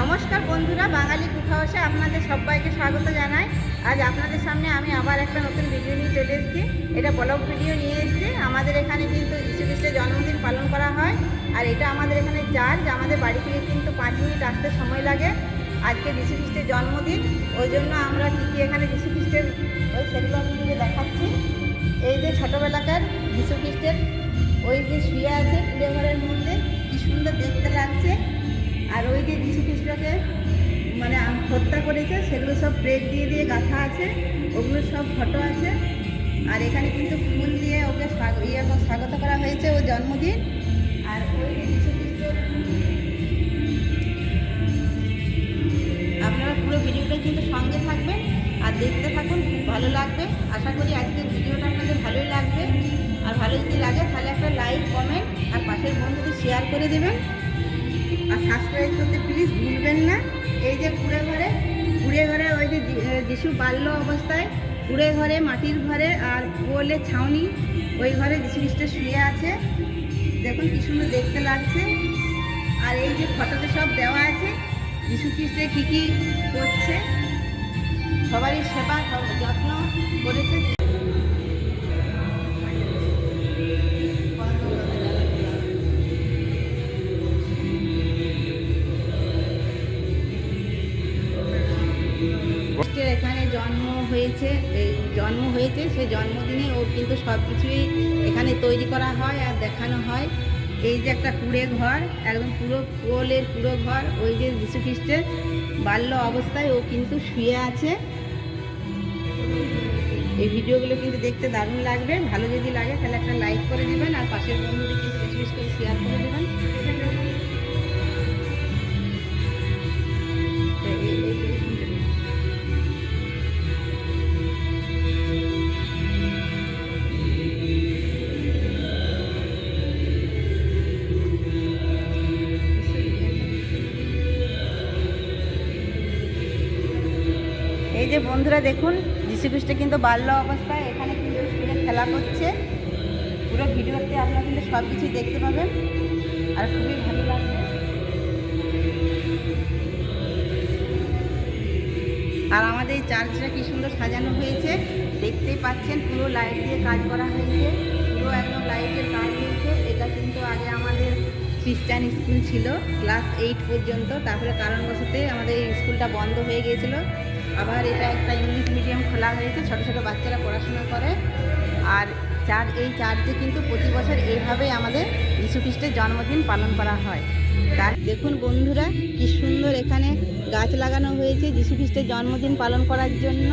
নমস্কার বন্ধুরা, বাঙালি কুখাওয়াসে আপনাদের সবাইকে স্বাগত জানাই। আজ আপনাদের সামনে আমি আবার একটা নতুন ভিডিও নিয়ে চলে এসেছি। এটা ব্লগ ভিডিও নিয়ে এসেছি। আমাদের এখানে কিন্তু যীশু খ্রিস্টের জন্মদিন পালন করা হয়। আর এটা আমাদের এখানে চার্জ আমাদের বাড়ি থেকে কিন্তু পাঁচ মিনিট আসতে সময় লাগে। আজকে যীশু খ্রিস্টের জন্মদিন। ওই জন্য আমরা কী কী এখানে যীশু খ্রিস্টের ওই সেগুলো আপনাদেরকে দেখাচ্ছি। এই যে ছোটোবেলাকার যীশু খ্রিস্টের ওই যে শুয়ে আছে কুড়ে ঘরের মধ্যে, কি সুন্দর দেখতে লাগছে। আর ওই যে যীশু খ্রিস্টকে মানে হত্যা করেছে, সেগুলো সব প্লেট দিয়ে দিয়ে গাঁথা আছে, ওগুলো সব ফটো আছে। আর এখানে কিন্তু ফুল দিয়ে ওকে ইয়ে স্বাগত করা হয়েছে ওর জন্মদিন। আর ওই যে যীশু খ্রিস্টের আপনারা পুরো ভিডিওটা কিন্তু সঙ্গে থাকবেন আর দেখতে থাকুন, খুব ভালো লাগবে। আশা করি আজকের ভিডিওটা আপনাদের ভালোই লাগবে। আর ভালো যদি লাগে, তাহলে একটা লাইক, কমেন্ট আর পাশের বন্ধুদের শেয়ার করে দেবেন। আর সাবস্ক্রাইব করতে প্লিজ ভুলবেন না। এই যে কুড়ে ঘরে কুড়ে ঘরে ওই যে যিশু বাল্য অবস্থায় কুড়ে ঘরে, মাটির ঘরে আর গোলে ছাউনি, ওই ঘরে যিশু খ্রিস্ট শুয়ে আছে। দেখুন কি সুন্দর দেখতে লাগছে। আর এই যে ফটোতে সব দেওয়া আছে, যিশু খ্রিস্টে কী কী করছে। সবারই সেবা সব যত্ন করেছে। হয়েছে জন্ম হয়েছে, সে জন্মদিনে ওর কিন্তু সব কিছুই এখানে তৈরি করা হয় আর দেখানো হয়। এই যে একটা কুড়ে ঘর, একদম পুরো কোলের পুরো ঘর, ওই যে খ্রিস্টের বাল্য অবস্থায় ও কিন্তু শুয়ে আছে। এই ভিডিওগুলো কিন্তু দেখতে দারুণ লাগবে। ভালো যদি লাগে তাহলে একটা লাইক করে দেবেন আর পাশের বন্ধুদের কিন্তু এই যে বন্ধুরা দেখুন যীশুখ্রিস্ট কিন্তু বাল্য অবস্থায় এখানে কিন্তু স্কুলে খেলা করছে। পুরো ভিডিওতে আপনারা কিন্তু সব কিছুই দেখতে পাবেন। আর খুবই ভালো লাগবে আর আমাদের এই চার্চটা কি সুন্দর সাজানো হয়েছে। দেখতেই পাচ্ছেন, পুরো লাইট দিয়ে কাজ করা হয়েছে। পুরো একদম লাইটের কাজ হয়েছে। এটা কিন্তু আগে আমাদের খ্রিস্টান স্কুল ছিল ক্লাস এইট পর্যন্ত। তারপরে কারণবশতে আমাদের এই স্কুলটা বন্ধ হয়ে গিয়েছিল। আবার এটা একটা ইংলিশ মিডিয়াম খোলা হয়েছে, ছোটো ছোটো বাচ্চারা পড়াশোনা করে। আর চার, এই চার্চে কিন্তু প্রতি বছর এইভাবেই আমাদের খ্রিস্টের জন্মদিন পালন করা হয়। তার দেখুন বন্ধুরা, কি সুন্দর এখানে গাছ লাগানো হয়েছে খ্রিস্টের জন্মদিন পালন করার জন্য।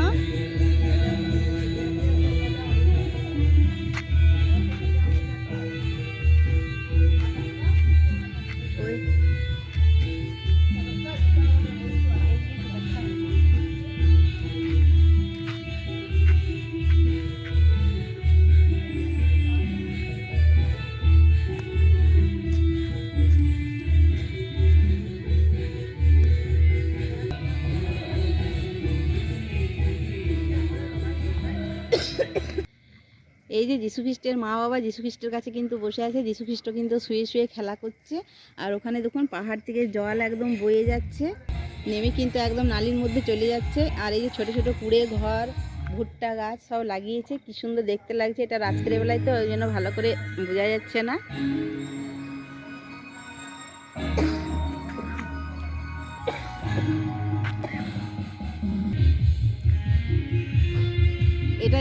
এই যে খ্রিস্টের মা বাবা খ্রিস্টের কাছে কিন্তু বসে আছে। খ্রিস্ট কিন্তু শুয়ে শুয়ে খেলা করছে। আর ওখানে দেখুন, পাহাড় থেকে জল একদম বয়ে যাচ্ছে। নেমে কিন্তু একদম নালির মধ্যে চলে যাচ্ছে। আর এই যে ছোট ছোট কুড়ে ঘর, ভুট্টা গাছ সব লাগিয়েছে। কি সুন্দর দেখতে লাগছে এটা রাত্রের বেলায় তো, ওই জন্য ভালো করে বোঝা যাচ্ছে না।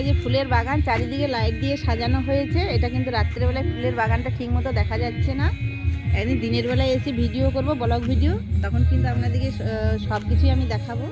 এটা যে ফুলের বাগান, চারিদিকে লাইট দিয়ে সাজানো হয়েছে। এটা কিন্তু রাত্রেবেলায় ফুলের বাগানটা ঠিক মতো দেখা যাচ্ছে না। একদিন দিনের বেলায় এসে ভিডিও করব ব্লগ ভিডিও তখন কিন্তু আপনাদেরকে সব কিছুই আমি দেখাবো।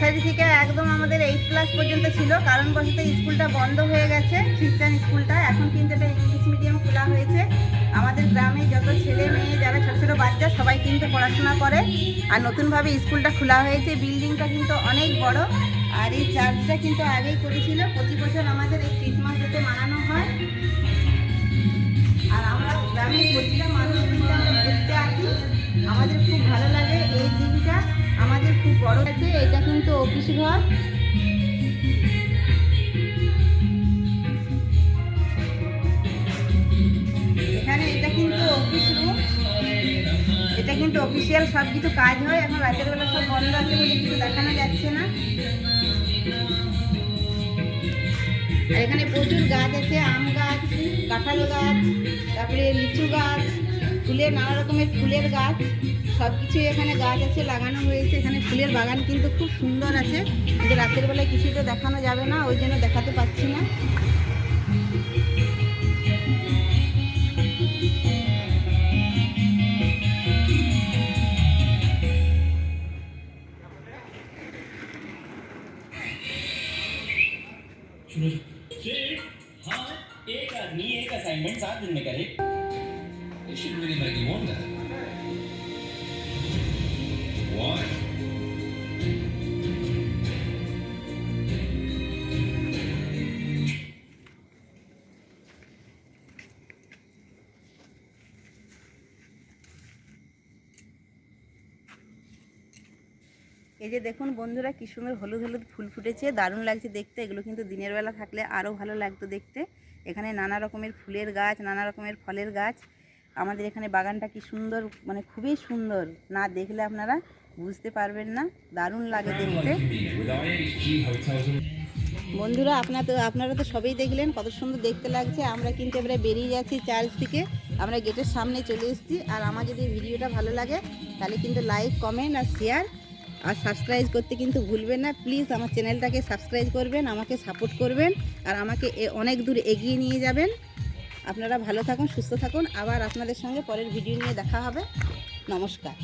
নার্সারি থেকে একদম আমাদের এইট ক্লাস পর্যন্ত ছিল কারণবশত স্কুলটা বন্ধ হয়ে গেছে খ্রিস্টান স্কুলটা। এখন কিন্তু এটা ইংলিশ মিডিয়াম খোলা হয়েছে। আমাদের গ্রামে যত ছেলে মেয়ে, যারা ছোটো ছোটো বাচ্চা, সবাই কিন্তু পড়াশোনা করে। আর নতুনভাবে স্কুলটা খোলা হয়েছে। বিল্ডিংটা কিন্তু অনেক বড়। আর এই চার্জটা কিন্তু আগেই করেছিল। প্রতি বছর আমাদের এই ঘর এখানে এটা কিন্তু অফিস রুম এটা কিন্তু অফিসিয়াল সব কিছু কাজ হয়। এখন রাতের বেলা সব বন্ধ আছে বলে কিছু দেখানো যাচ্ছে না। আর এখানে প্রচুর গাছ আছে, আম গাছ, কাঁঠাল গাছ, তারপরে লিচু গাছ ফুলের নানা রকমের ফুলের গাছ। সব কিছুই এখানে গাছ আছে, লাগানো হয়েছে। এখানে ফুলের বাগান কিন্তু খুব সুন্দর আছে। কিন্তু রাতের বেলায় কিছুই তো দেখানো যাবে না, ওই জন্য দেখাতে পাচ্ছি না। এই যে দেখুন বন্ধুরা, কি সুন্দর হলুদ হলুদ ফুল ফুটেছে, দারুণ লাগছে দেখতে। এগুলো কিন্তু দিনের বেলা থাকলে আরও ভালো লাগতো দেখতে। এখানে নানা রকমের ফুলের গাছ, নানা রকমের ফলের গাছ। আমাদের এখানে বাগানটা কি সুন্দর মানে খুবই সুন্দর। না দেখলে আপনারা বুঝতে পারবেন না, দারুণ লাগে দেখতে। বন্ধুরা, আপনার তো, আপনারা তো সবেই দেখলেন কত সুন্দর দেখতে লাগছে। আমরা কিন্তু এবারে বেরিয়ে যাচ্ছি চার্চ থেকে। আমরা গেটের সামনে চলে এসেছি। আর আমার যদি ভিডিওটা ভালো লাগে, তাহলে কিন্তু লাইক, কমেন্ট আর শেয়ার আর সাবস্ক্রাইব করতে কিন্তু ভুলবেন না। প্লিজ আমার চ্যানেলটাকে সাবস্ক্রাইব করবেন, আমাকে সাপোর্ট করবেন, আর আমাকে অনেক দূর এগিয়ে নিয়ে যাবেন। আপনারা ভালো থাকুন, সুস্থ থাকুন। আবার আপনাদের সঙ্গে পরের ভিডিও নিয়ে দেখা হবে। নমস্কার।